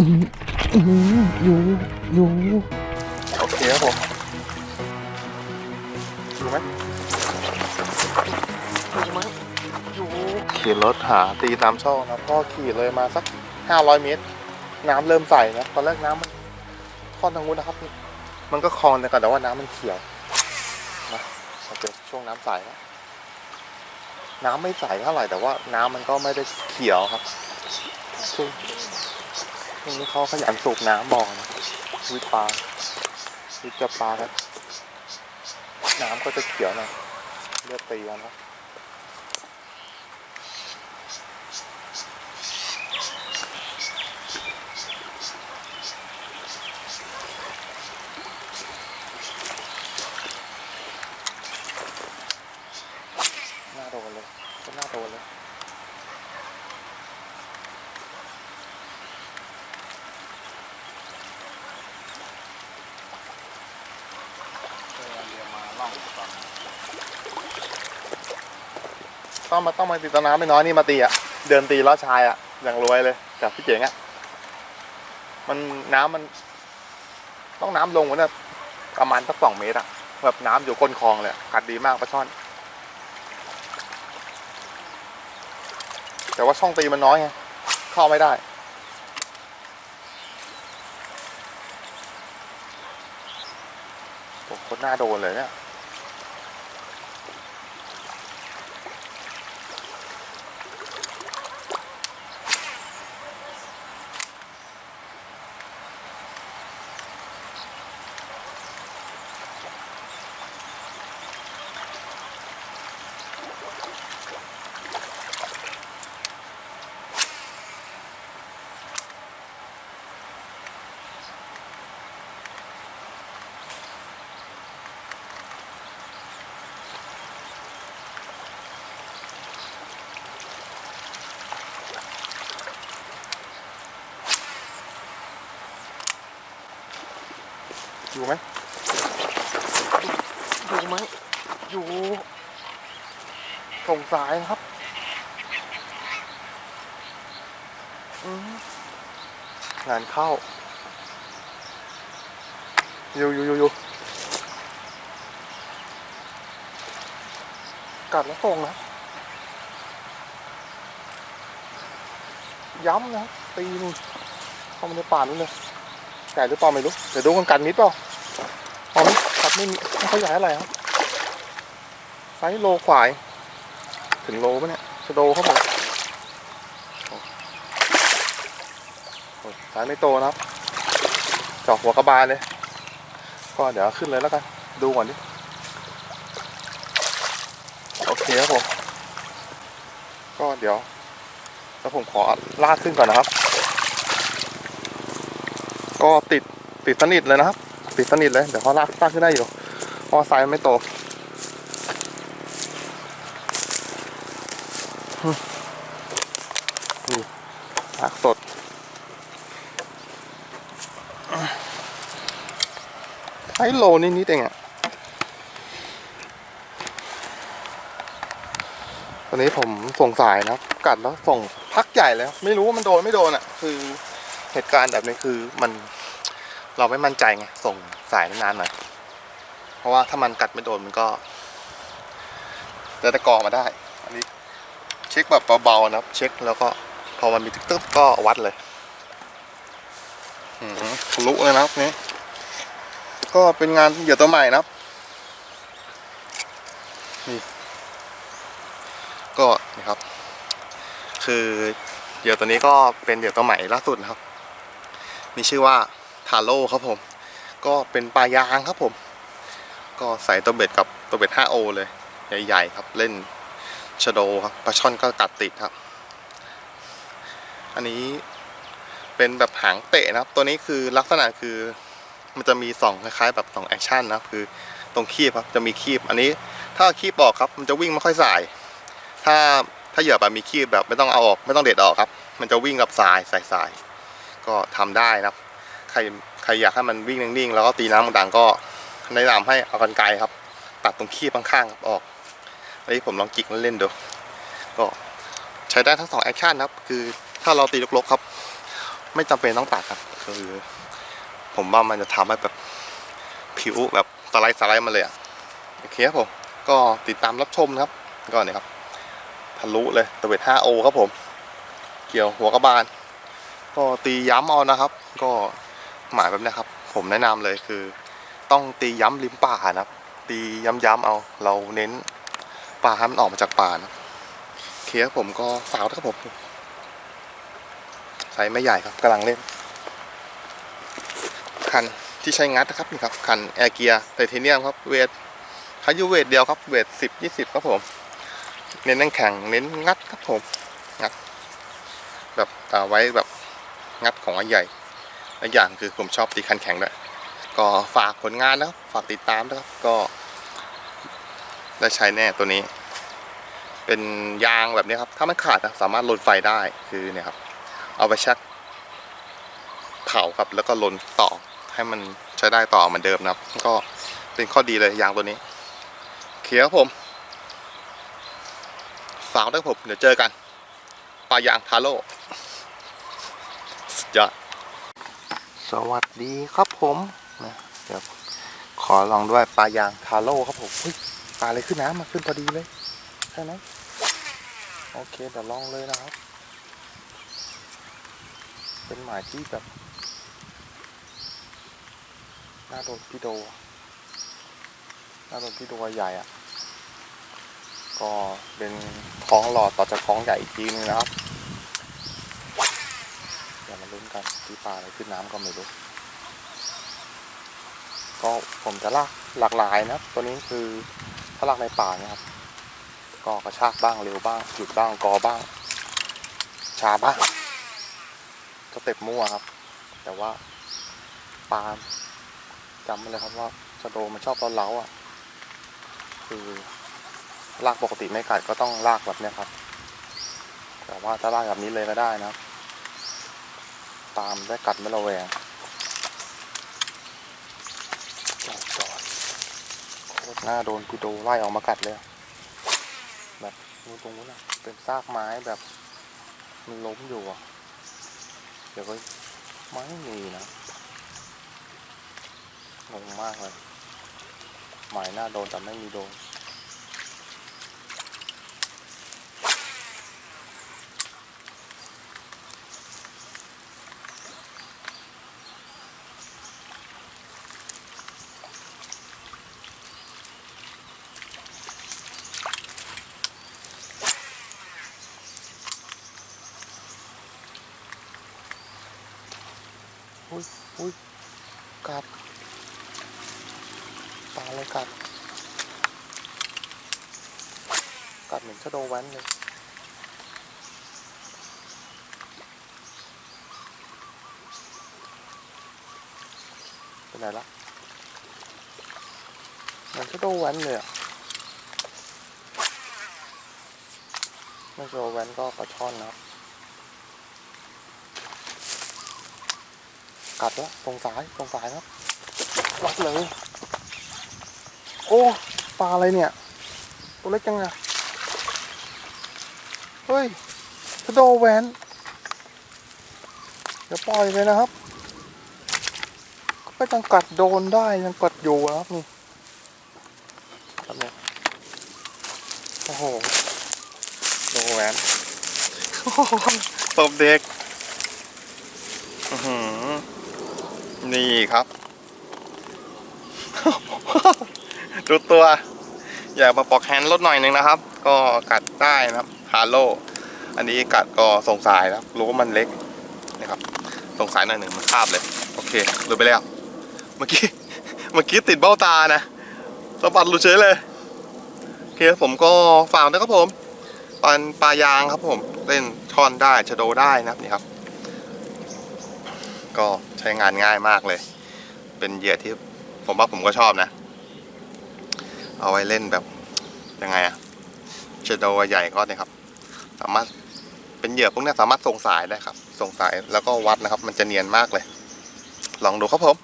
อืมอืมอยู่อยู่โอเคครับผมดูไหมอยู่มั้งอยู่ขี่รถหาตีตามช่องนะก็ขี่เลยมาสัก500เมตร น้ำเริ่มใสนะตอนแรกน้ำมันค่อนทางนู้นนะครับ มันก็คลองแต่แต่ว่าน้ำมันเขียวนะมาเจอช่วงน้ำใสแล้วน้ำไม่ใสเท่าไหร่แต่ว่าน้ำมันก็ไม่ได้เขียวครับช่ง ช่วงนี้เขาขยันสูบน้ำบ่อนะวิปลาวิจับปลาครับน้ำก็จะเขียวหน่อยเลือดตีกันนะหน้าโดนเลยก็หน้าโดนเลย ต้องมาต้องมาตีตะน้ำไม่น้อยนี่มาตีอะ เดินตีล้อชายอะ อย่างรวยเลยกับพี่เจ๋งอะ มันน้ำมัน ต้องน้ำลงวะเนี่ยประมาณสักสองเมตรอะ แบบน้ำอยู่ก้นคลองเลยกัดดีมากปลาช่อน แต่ว่าช่องตีมันน้อยไง เข้าไม่ได้โอ้โหโคตรน่าโดนเลยเนี่ย อยู่ไหมอยู่มั้งอยู่ส่งสายนะครับอืมงานเข้า อยู่อยู่อยู่อยู่กัดแล้วส่งนะย้ำนะตีนเข้ามาในป่านู้นเลย ใหญ่หรือเปล่าไม่รู้ เดี๋ยวดูกันกัดมิดเปล่าเอมิดกัดไม่มีไม่ค่อยใหญ่อะไรครับไซส์โลขวาย ถึงโลปะเนี่ยจะโดเขาบอกสายไม่โตนะครับจอกหัวกระบาลเลย ก็เดี๋ยวขึ้นเลยแล้วกัน ดูก่อนดิ โอเคครับผม ก็เดี๋ยวแล้วผมขอลากขึ้นก่อนนะครับ ก็ติดติดสนิทเลยนะครับ ติดสนิทเลย เดี๋ยวเขาลากลากขึ้นได้อยู่เพราะว่าไซส์มันไม่โตผักสด ไซโลนิดนิดเองอะตอนนี้ผมส่งสายนะกัดแล้วส่งพักใหญ่แล้ว ไม่รู้ว่ามันโดนไม่โดนอะคือ เหตุการณ์แบบนี้คือมันเราไม่มั่นใจไงส่งสายนานๆหน่อยเพราะว่าถ้ามันกัดไม่โดนมันก็จะตะกอมาได้ อันนี้เช็คแบบเบาๆนะครับ เช็คแล้วก็พอมันมีตึ๊กๆก็วัดเลยอืมทะลุเลยนะครับนี่ก็เป็นงานเหยื่อตัวใหม่นะครับนี่ก็นี่ครับ คือเหยื่อตัวนี้ก็เป็นเหยื่อตัวใหม่ล่าสุดนะครับ มีชื่อว่าทาโร่ครับผม ก็เป็นปลายางครับผม ก็ใส่ตัวเบ็ดกับตัวเบ็ด 5O เลย ใหญ่ๆครับเล่นชโดครับปลาช่อนก็กัดติดครับ อันนี้เป็นแบบหางเตะนะครับ ตัวนี้คือลักษณะคือมันจะมีสองคล้ายๆ แบบสองแอคชั่นนะคือตรงคีบครับจะมีคีบ อันนี้ถ้าคีบออกครับมันจะวิ่งไม่ค่อยสาย ถ้าถ้าเหยื่อแบบมีคีบแบบไม่ต้องเอาออก ไม่ต้องเด็ดออกครับ มันจะวิ่งกับสายสายสาย ก็ทำได้นะครับ ใครใครอยากให้มันวิ่งนิ่งๆแล้วก็ตีน้ำต่างๆ ก็แนะนำให้เอากันไกรครับ ตัดตรงคีบข้างๆครับออกอันนี้ผมลองจิกเล่นๆดูก็ใช้ได้ทั้งสองแอคชั่นครับ คือถ้าเราตีลกๆครับ ไม่จำเป็นต้องตัดครับคือผมว่ามันจะทำให้แบบผิวแบบสไลด์สไลด์มาเลยอะโอเคครับผมก็ติดตามรับชมนะครับก็เนี่ยครับทะลุเลยตะเวท 5O ครับผม เกี่ยวหัวกระบาล ก็ตีย้ำเอานะครับ ก็หมายแบบนี้ครับ ผมแนะนำเลยคือ ต้องตีย้ำริมป่านะครับ ตีย้ำๆเอา เราเน้นปลาให้มันออกมาจากป่านะเคครับผมก็ฝากด้วครับผมไซส์ไม่ใหญ่ครับกำลังเล่น คันที่ใช้งัดนะครับนี่ครับ คันแอร์เกียร์ไทเทเนียมครับ เวทพายุเวทเดียวครับ เวทสิบยี่สิบครับผม เน้นนั่งแข่งเน้นงัดครับผม งัด แบบเอาไว้แบบ งัดของอันใหญ่และอย่างคือผมชอบตีคันแข่งด้วยก็ฝากผลงานนะครับฝากติดตามนะครับก็ ได้ใช้แน่ตัวนี้ เป็นยางแบบนี้ครับ ถ้ามันขาดนะสามารถลนไฟได้คือเนี่ยครับ เอาไปชักเผาครับแล้วก็ลนต่อให้มันใช้ได้ต่อเหมือนเดิมนะครับ ก็เป็นข้อดีเลยยางตัวนี้เคครับผมฝากด้วยผมเดี๋ยวเจอกันปลายางทาโร่ สุดยอดสวัสดีครับผมนะเดี๋ยวขอลองด้วยปลายางทาโร่ครับผมเฮ้ยปลาอะไรขึ้นน้ำมาขึ้นพอดีเลยใช่ไหมโอเคเดี๋ยวลองเลยนะครับ เป็นหมายที่แบบน่าโดนพี่โดน่าโดนพี่โดใหญ่อะ่ะ ก็เป็นคล้องหลอดต่อจากคล้องใหญ่อีกทีนึงนะครับ กันที่ปลาอะไรขึ้นน้ำก็ไม่รู้ ก็ผมจะลากหลากหลายนะตัวนี้คือถ้าลากในป่าเนี่ยครับ ก็กระชากบ้างเร็วบ้างหยุดบ้างกอบ้าง ชาบ้างสเต็ปมั่วครับ แต่ว่าปลาจำไว้เลยครับว่าสะโดมันชอบตอนเล้าอะ คือลากปกติไม่กัดก็ต้องลากแบบเนี้ยครับ แต่ว่าถ้าลากแบบนี้เลยก็ได้นะครับ ตามได้กัดไม่ระแวงจอดจอดโคตรหน้าโดนกูโดไล่ออกมากัดเลย แบบนู้นตรงนู้นอะเป็นซากไม้แบบ มันล้มอยู่อะเดี๋ยวก็ไม่มีนะงงมากเลยหมายหน้าโดนแต่ไม่มีโดน อุ้ยอุ้ยกัดปลาเลยกัดกัดเหมือนชะโดแว้นเลยเป็นไงละเหมือนชะโดแว้นเลยอะไม่ชะโดแว้นก็ปลาช่อนนะครับ กัดแล้วตรงสายตรงสายครับรัดเลย โอ้ปลาอะไรเนี่ย ตัวเล็กจังอะเฮ้ยชะโดแวนเดี๋ยวปล่อยเลยนะครับ ก็ยังกัดโดนได้ยังกัดอยู่นะครับนี่ครับเนี่ยโอ้โหโดแวนโอ้โหตบเด็ก อื้อหือ นี่ครับ ดูตัว อยากมาปอกแฮนด์ลดหน่อยหนึงนะครับ ก็กัดได้นะครับฮาโลอันนี้กัดก็สงสายนะครับรู้ว่ามันเล็กนะครับสงสายหน่อยหนึ่งมันคาบเลย โอเคหลุดไปแล้ว เมื่อกี้เมื่อกี้ติดเบ้าตานะสะบัดหลุดเฉยเลยโอเคผมก็ฝากนะครับผมปลาปลายางครับผม เล่นช่อนได้ชะโดได้นะครับนี่ครับ ก็ใช้งานง่ายมากเลย เป็นเหยื่อที่ผมว่าผมก็ชอบนะ เอาไว้เล่นแบบยังไงอะเชโดใหญ่ก็เนี่ยครับ สามารถเป็นเหยื่อพวกนี้สามารถส่งสายได้ครับ ส่งสายแล้วก็วัดนะครับ มันจะเนียนมากเลย ลองดูครับผม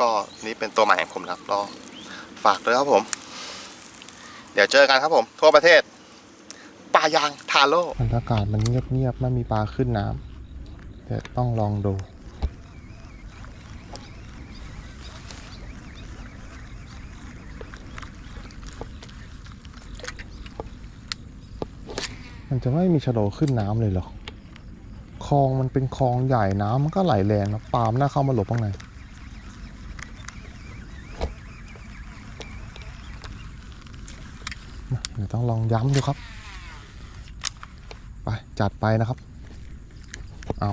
ก็นี่เป็นตัวใหม่ของผมนะครับก็ฝากด้วยครับผม เดี๋ยวเจอกันครับผม ทั่วประเทศปลายางทาโร่บรรยากาศมันเงียบๆไม่มีปลาขึ้นน้ำเดี๋ยวต้องลองดู มันจะไม่มีชะโดขึ้นน้ำเลยเหรอ คลองมันเป็นคลองใหญ่น้ำมันก็ไหลแรงนะปามนน่าเข้ามาหลบข้างในเดี๋ยวต้องลองย้ำดูครับ ไปจัดไปนะครับ เอา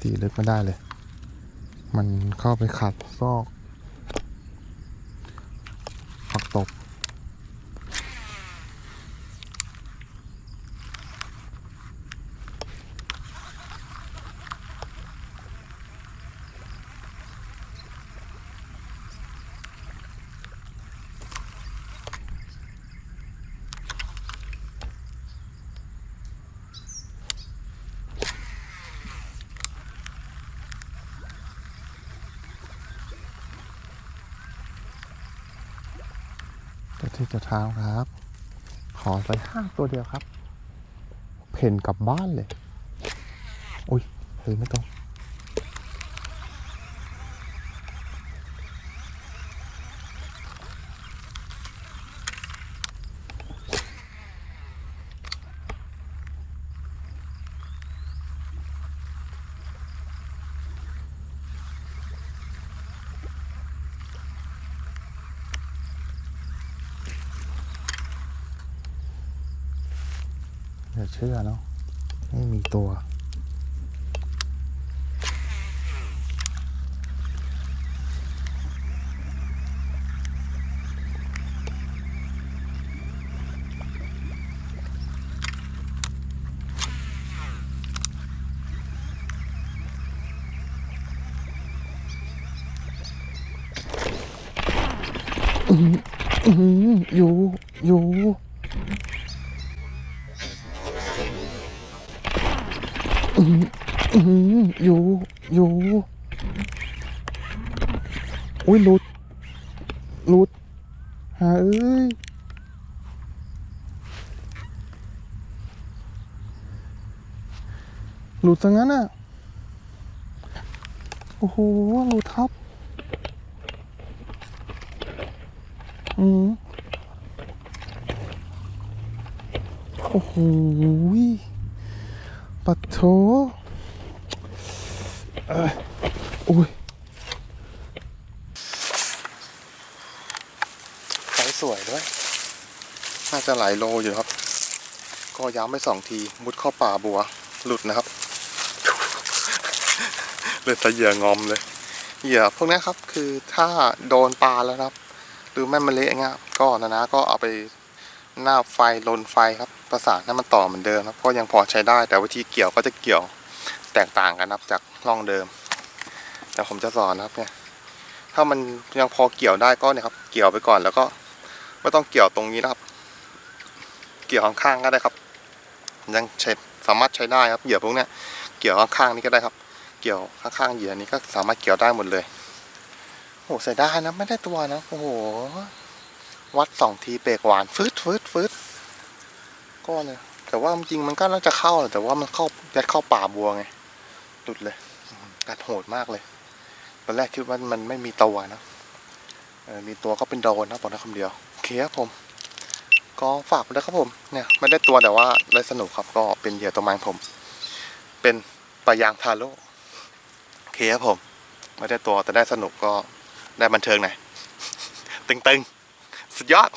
ตีลึกไม่ได้เลย มันเข้าไปขัดซอกผักตบ เที่เจ้าทางครับ ขอใส่ห้างตัวเดียวครับ เพ่นกลับบ้านเลย อุ้ยเลยไม่ตรง เชื่อเนาะไม่มีตัวอยู่ อยู่ อยู่ อยู่ อุ้ยหลุดหลุดหาเอ้ยหลุดซะงั้นอะ โอ้โหหลุดครับ อืมโอ้โหปัดโถ อุ้ยไซส์สวยด้วย น่าจะหลายโลอยู่ครับ ก็ย้ำไปสองที มุดเข้าป่าบัว หลุดนะครับ เลยตะเหยื่องอมเลย เหยื่อพวกนี้ครับ คือถ้าโดนปลาแล้วครับหรือแม่มันเละเงี้ยก็นะนะก็เอาไปหน้าไฟลนไฟครับ ประสานให้มันต่อเหมือนเดิมครับก็ยังพอใช้ได้แต่วิธีเกี่ยวก็จะเกี่ยว แตกต่างกันนะครับจากร่องเดิมแต่ผมจะสอนนะครับเนี่ย ถ้ามันยังพอเกี่ยวได้ก็เนี่ยครับ เกี่ยวไปก่อนแล้วก็ไม่ต้องเกี่ยวตรงนี้นะครับ เกี่ยวข้างๆก็ได้ครับ ยังใช้สามารถใช้ได้ครับเหยื่อพวกเนี้ยเกี่ยวข้างๆนี่ก็ได้ครับ เกี่ยวข้างๆเหยื่อนี้ก็สามารถเกี่ยวได้หมดเลยโอ้โหเสียดายนะไม่ได้ตัวนะโอ้โหวัดสองทีเบรกหวานฟืดฟืดฟืดก็เนี่ยแต่ว่าจริงมันก็น่าจะเข้าแต่ว่ามันเข้ายัดเข้าป่าบัวไง หลุดเลยกัดโหดมากเลย ตอนแรกคิดว่ามันไม่มีตัวนะมีตัวก็เป็นโดนนะบอกได้คำเดียวโอเคครับผม ก็ฝากไปด้วยครับผม เนี่ยไม่ได้ตัวแต่ว่าได้สนุกครับ ก็เป็นเหยื่อตัวไม้ผม เป็นปลายางทาโร่โอเคครับผม ไม่ได้ตัวแต่ได้สนุกก็ได้บันเทิงหน่อยตึงๆ สุดยอด